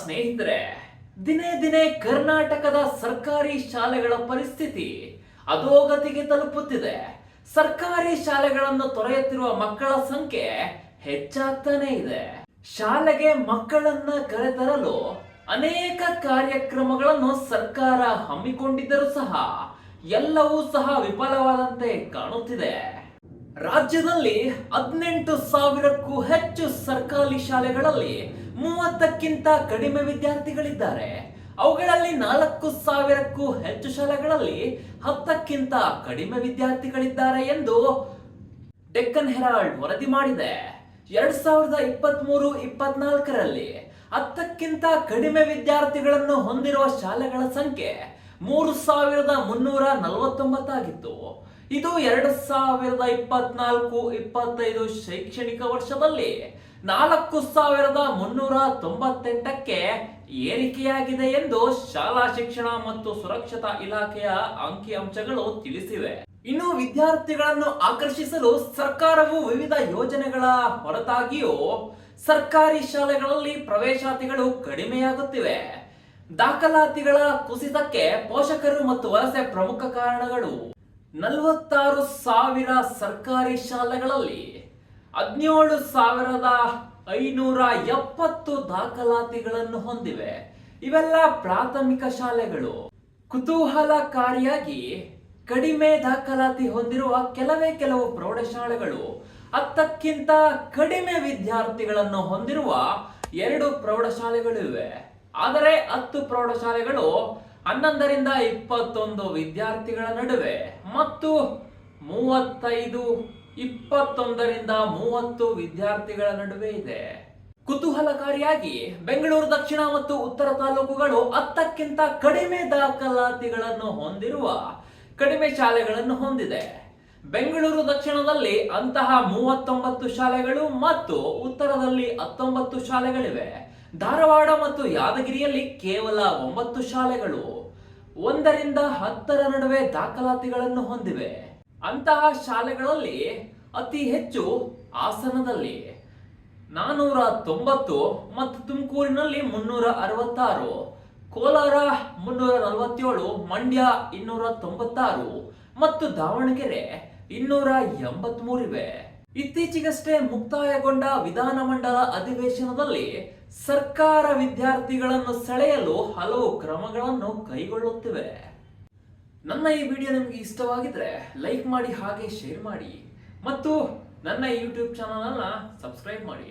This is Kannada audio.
ಸ್ನೇಹಿತರೆ, ದಿನೇ ದಿನೇ ಕರ್ನಾಟಕದ ಸರ್ಕಾರಿ ಶಾಲೆಗಳ ಪರಿಸ್ಥಿತಿ ಅಧೋಗತಿಗೆ ತಲುಪುತ್ತಿದೆ. ಸರ್ಕಾರಿ ಶಾಲೆಗಳನ್ನು ತೊರೆಯುತ್ತಿರುವ ಮಕ್ಕಳ ಸಂಖ್ಯೆ ಹೆಚ್ಚಾಗ್ತಾನೆ ಇದೆ. ಶಾಲೆಗೆ ಮಕ್ಕಳನ್ನ ಕರೆತರಲು ಅನೇಕ ಕಾರ್ಯಕ್ರಮಗಳನ್ನು ಸರ್ಕಾರ ಹಮ್ಮಿಕೊಂಡಿದ್ದರೂ ಸಹ ಎಲ್ಲವೂ ಸಹ ವಿಫಲವಾದಂತೆ ಕಾಣುತ್ತಿದೆ. ರಾಜ್ಯದಲ್ಲಿ ಹದಿನೆಂಟು ಸಾವಿರಕ್ಕೂ ಹೆಚ್ಚು ಸರ್ಕಾರಿ ಶಾಲೆಗಳಲ್ಲಿ ಮೂವತ್ತಕ್ಕಿಂತ ಕಡಿಮೆ ವಿದ್ಯಾರ್ಥಿಗಳಿದ್ದಾರೆ. ಅವುಗಳಲ್ಲಿ ನಾಲ್ಕು ಸಾವಿರಕ್ಕೂ ಹೆಚ್ಚು ಶಾಲೆಗಳಲ್ಲಿ ಹತ್ತಕ್ಕಿಂತ ಕಡಿಮೆ ವಿದ್ಯಾರ್ಥಿಗಳಿದ್ದಾರೆ ಎಂದು ಡೆಕ್ಕನ್ ಹೆರಾಲ್ಡ್ ವರದಿ ಮಾಡಿದೆ. ಎರಡ್ ಸಾವಿರದ ಇಪ್ಪತ್ತ್ ಮೂರು ಇಪ್ಪತ್ನಾಲ್ಕರಲ್ಲಿ ಹತ್ತಕ್ಕಿಂತ ಕಡಿಮೆ ವಿದ್ಯಾರ್ಥಿಗಳನ್ನು ಹೊಂದಿರುವ ಶಾಲೆಗಳ ಸಂಖ್ಯೆ ಮೂರು ಸಾವಿರದ ಮುನ್ನೂರ ನಲವತ್ತೊಂಬತ್ತಾಗಿತ್ತು. ಇದು ಎರಡು ಸಾವಿರದ ಇಪ್ಪತ್ನಾಲ್ಕು, ಇಪ್ಪತ್ತೈದು ಶೈಕ್ಷಣಿಕ ವರ್ಷದಲ್ಲಿ ನಾಲ್ಕು ಸಾವಿರದ ಮುನ್ನೂರ ತೊಂಬತ್ತೆಂಟಕ್ಕೆ ಏರಿಕೆಯಾಗಿದೆ ಎಂದು ಶಾಲಾ ಶಿಕ್ಷಣ ಮತ್ತು ಸುರಕ್ಷತಾ ಇಲಾಖೆಯ ಅಂಕಿಅಂಶಗಳು ತಿಳಿಸಿವೆ. ಇನ್ನು ವಿದ್ಯಾರ್ಥಿಗಳನ್ನು ಆಕರ್ಷಿಸಲು ಸರ್ಕಾರವು ವಿವಿಧ ಯೋಜನೆಗಳ ಹೊರತಾಗಿಯೂ ಸರ್ಕಾರಿ ಶಾಲೆಗಳಲ್ಲಿ ಪ್ರವೇಶಾತಿಗಳು ಕಡಿಮೆಯಾಗುತ್ತಿವೆ. ದಾಖಲಾತಿಗಳ ಕುಸಿತಕ್ಕೆ ಪೋಷಕರು ಮತ್ತು ವಲಸೆ ಪ್ರಮುಖ ಕಾರಣಗಳು. ನಲವತ್ತಾರು ಸಾವಿರ ಸರ್ಕಾರಿ ಶಾಲೆಗಳಲ್ಲಿ ಹದಿನೇಳು ಸಾವಿರದ ಐನೂರ ಎಪ್ಪತ್ತು ದಾಖಲಾತಿಗಳನ್ನು ಹೊಂದಿವೆ. ಇವೆಲ್ಲ ಪ್ರಾಥಮಿಕ ಶಾಲೆಗಳು. ಕುತೂಹಲಕಾರಿಯಾಗಿ ಕಡಿಮೆ ದಾಖಲಾತಿ ಹೊಂದಿರುವ ಕೆಲವೇ ಕೆಲವು ಪ್ರೌಢಶಾಲೆಗಳು ಹತ್ತಕ್ಕಿಂತ ಕಡಿಮೆ ವಿದ್ಯಾರ್ಥಿಗಳನ್ನು ಹೊಂದಿರುವ ಎರಡು ಪ್ರೌಢಶಾಲೆಗಳು ಇವೆ. ಆದರೆ ಹತ್ತು ಪ್ರೌಢಶಾಲೆಗಳು ಹನ್ನೊಂದರಿಂದ ಇಪ್ಪತ್ತೊಂದು ವಿದ್ಯಾರ್ಥಿಗಳ ನಡುವೆ ಮತ್ತು ಮೂವತ್ತೈದು ಇಪ್ಪತ್ತೊಂದರಿಂದ ಮೂವತ್ತು ವಿದ್ಯಾರ್ಥಿಗಳ ನಡುವೆ ಇದೆ. ಕುತೂಹಲಕಾರಿಯಾಗಿ ಬೆಂಗಳೂರು ದಕ್ಷಿಣ ಮತ್ತು ಉತ್ತರ ತಾಲೂಕುಗಳು ಹತ್ತಕ್ಕಿಂತ ಕಡಿಮೆ ದಾಖಲಾತಿಗಳನ್ನು ಹೊಂದಿರುವ ಕಡಿಮೆ ಶಾಲೆಗಳನ್ನು ಹೊಂದಿದೆ. ಬೆಂಗಳೂರು ದಕ್ಷಿಣದಲ್ಲಿ ಅಂತಹ ಮೂವತ್ತೊಂಬತ್ತು ಶಾಲೆಗಳು ಮತ್ತು ಉತ್ತರದಲ್ಲಿ ಹತ್ತೊಂಬತ್ತು ಶಾಲೆಗಳಿವೆ. ಧಾರವಾಡ ಮತ್ತು ಯಾದಗಿರಿಯಲ್ಲಿ ಕೇವಲ ಒಂಬತ್ತು ಶಾಲೆಗಳು ಒಂದರಿಂದ ಹತ್ತರ ನಡುವೆ ದಾಖಲಾತಿಗಳನ್ನು ಹೊಂದಿವೆ. ಅಂತಹ ಶಾಲೆಗಳಲ್ಲಿ ಅತಿ ಹೆಚ್ಚು ಹಾಸನದಲ್ಲಿ ನಾನೂರ ತೊಂಬತ್ತು ಮತ್ತು ತುಮಕೂರಿನಲ್ಲಿ ಮುನ್ನೂರ ಅರವತ್ತಾರು, ಕೋಲಾರ ಮುನ್ನೂರ ನಲವತ್ತೇಳು, ಮಂಡ್ಯ ಇನ್ನೂರ ತೊಂಬತ್ತಾರು ಮತ್ತು ದಾವಣಗೆರೆ ಇನ್ನೂರ ಎಂಬತ್ಮೂರಿವೆ ಇತ್ತೀಚೆಗಷ್ಟೇ ಮುಕ್ತಾಯಗೊಂಡ ವಿಧಾನಮಂಡಲ ಅಧಿವೇಶನದಲ್ಲಿ ಸರ್ಕಾರ ವಿದ್ಯಾರ್ಥಿಗಳನ್ನು ಸೆಳೆಯಲು ಹಲವು ಕ್ರಮಗಳನ್ನು ಕೈಗೊಳ್ಳುತ್ತಿವೆ. ನನ್ನ ಈ ವಿಡಿಯೋ ನಿಮಗೆ ಇಷ್ಟವಾಗಿದ್ರೆ ಲೈಕ್ ಮಾಡಿ, ಹಾಗೆ ಶೇರ್ ಮಾಡಿ. ಮತ್ತು ನನ್ನ ಯೂಟ್ಯೂಬ್ ಚಾನಲನ್ನು ಸಬ್ಸ್ಕ್ರೈಬ್ ಮಾಡಿ.